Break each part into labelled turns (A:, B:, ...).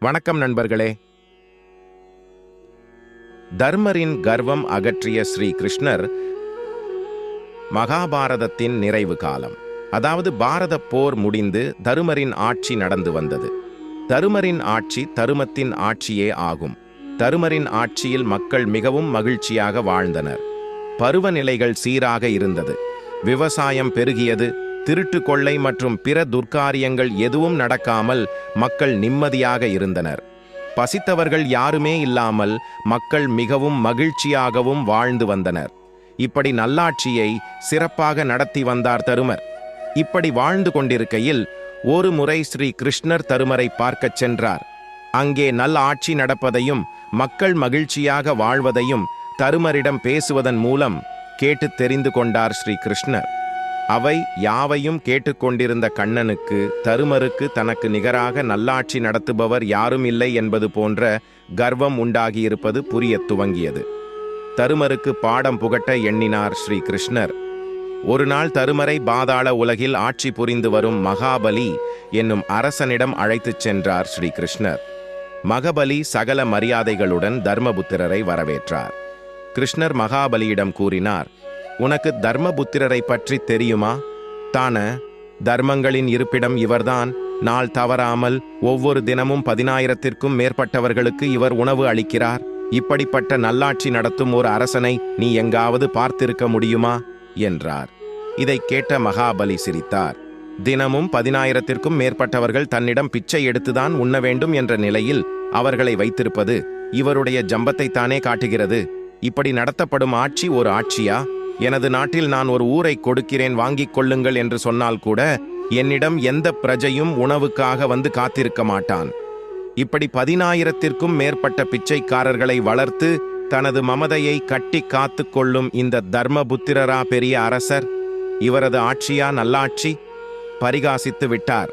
A: வணக்கம் நண்பர்களே. தர்மரின் கர்வம் அகற்றிய ஸ்ரீ கிருஷ்ணர் மகாபாரதத்தின் நிறைவு காலம். அதாவது பாரத போர் முடிந்து தருமரின் ஆட்சி நடந்து வந்தது. தருமரின் ஆட்சி தருமத்தின் ஆட்சியே ஆகும். தருமரின் ஆட்சியில் மக்கள் மிகவும் மகிழ்ச்சியாக வாழ்ந்தனர். பருவநிலைகள் சீராக இருந்தது. விவசாயம் பெருகியது. திருட்டு கொள்ளை மற்றும் பிற துர்க்காரியங்கள் எதுவும் நடக்காமல் மக்கள் நிம்மதியாக இருந்தனர். பசித்தவர்கள் யாருமே இல்லாமல் மக்கள் மிகவும் மகிழ்ச்சியாகவும் வாழ்ந்து வந்தனர். இப்படி நல்லாட்சியை சிறப்பாக நடத்தி வந்தார் தருமர். இப்படி வாழ்ந்து கொண்டிருக்கையில் ஒரு முறை ஸ்ரீ கிருஷ்ணர் தருமரை பார்க்கச் சென்றார். அங்கே நல்ல ஆட்சி நடப்பதையும் மக்கள் மகிழ்ச்சியாக வாழ்வதையும் தருமரிடம் பேசுவதன் மூலம் கேட்டுத் தெரிந்து கொண்டார் ஸ்ரீ கிருஷ்ணர். அவை யாவையும் கேட்டுக்கொண்டிருந்த கண்ணனுக்கு தருமருக்கு தனக்கு நிகராக நல்லாட்சி நடத்துபவர் யாரும் இல்லை என்பது போன்ற கர்வம் உண்டாகியிருப்பது புரியத் துவங்கியது. தருமருக்கு பாடம் புகட்ட எண்ணினார் ஸ்ரீ கிருஷ்ணர். ஒரு நாள் தருமரை பாதாள உலகில் ஆட்சி புரிந்து வரும் மகாபலி என்னும் அரசனிடம் அழைத்துச் சென்றார் ஸ்ரீ கிருஷ்ணர். மகபலி சகல மரியாதைகளுடன் தர்மபுத்திரரை வரவேற்றார். கிருஷ்ணர் மகாபலியிடம் கூறினார் உனக்கு தர்மபுத்திரரை பற்றி தெரியுமா? தான தர்மங்களின் இருப்பிடம் இவர்தான். நாள் தவறாமல் ஒவ்வொரு தினமும் பதினாயிரத்திற்கும் மேற்பட்டவர்களுக்கு இவர் உணவு அளிக்கிறார். இப்படிப்பட்ட நல்லாட்சி நடத்தும் ஒரு அரசனை நீ எங்காவது பார்த்திருக்க முடியுமா? என்றார். இதைக் கேட்ட மகாபலி சிரித்தார். தினமும் பதினாயிரத்திற்கும் மேற்பட்டவர்கள் தன்னிடம் பிச்சை எடுத்துதான் உண்ண வேண்டும் என்ற நிலையில் அவர்களை வைத்திருப்பது இவருடைய ஜம்பத்தைத்தானே காட்டுகிறது. இப்படி நடத்தப்படும் ஆட்சி ஒரு ஆட்சியா? எனது நாட்டில் நான் ஒரு ஊரை கொடுக்கிறேன் வாங்கிக் கொள்ளுங்கள் என்று சொன்னால் கூட என்னிடம் எந்த பிரஜையும் உணவுக்காக வந்து காத்திருக்க மாட்டான். இப்படி பதினாயிரத்திற்கும் மேற்பட்ட பிச்சைக்காரர்களை வளர்த்து தனது மமதையை கட்டி காத்து கொள்ளும் இந்த தர்மபுத்திரரா பெரிய அரசர் இவரது ஆட்சியா நல்லாட்சி? பரிகாசித்து விட்டார்.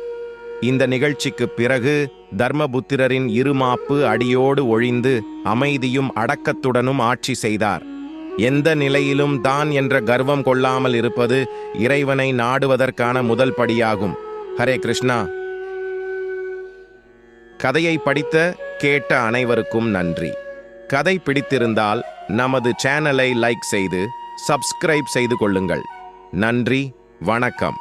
A: இந்த நிகழ்ச்சிக்குப் பிறகு தர்மபுத்திரரின் இருமாப்பு அடியோடு ஒழிந்து அமைதியும் அடக்கத்துடனும் ஆட்சி செய்தார். எந்த நிலையிலும் தான் என்ற கர்வம் கொள்ளாமல் இருப்பது இறைவனை நாடுவதற்கான முதல் படியாகும். ஹரே கிருஷ்ணா. கதையை படித்த கேட்ட அனைவருக்கும் நன்றி. கதை பிடித்திருந்தால் நமது சேனலை லைக் செய்து சப்ஸ்கிரைப் செய்து கொள்ளுங்கள். நன்றி வணக்கம்.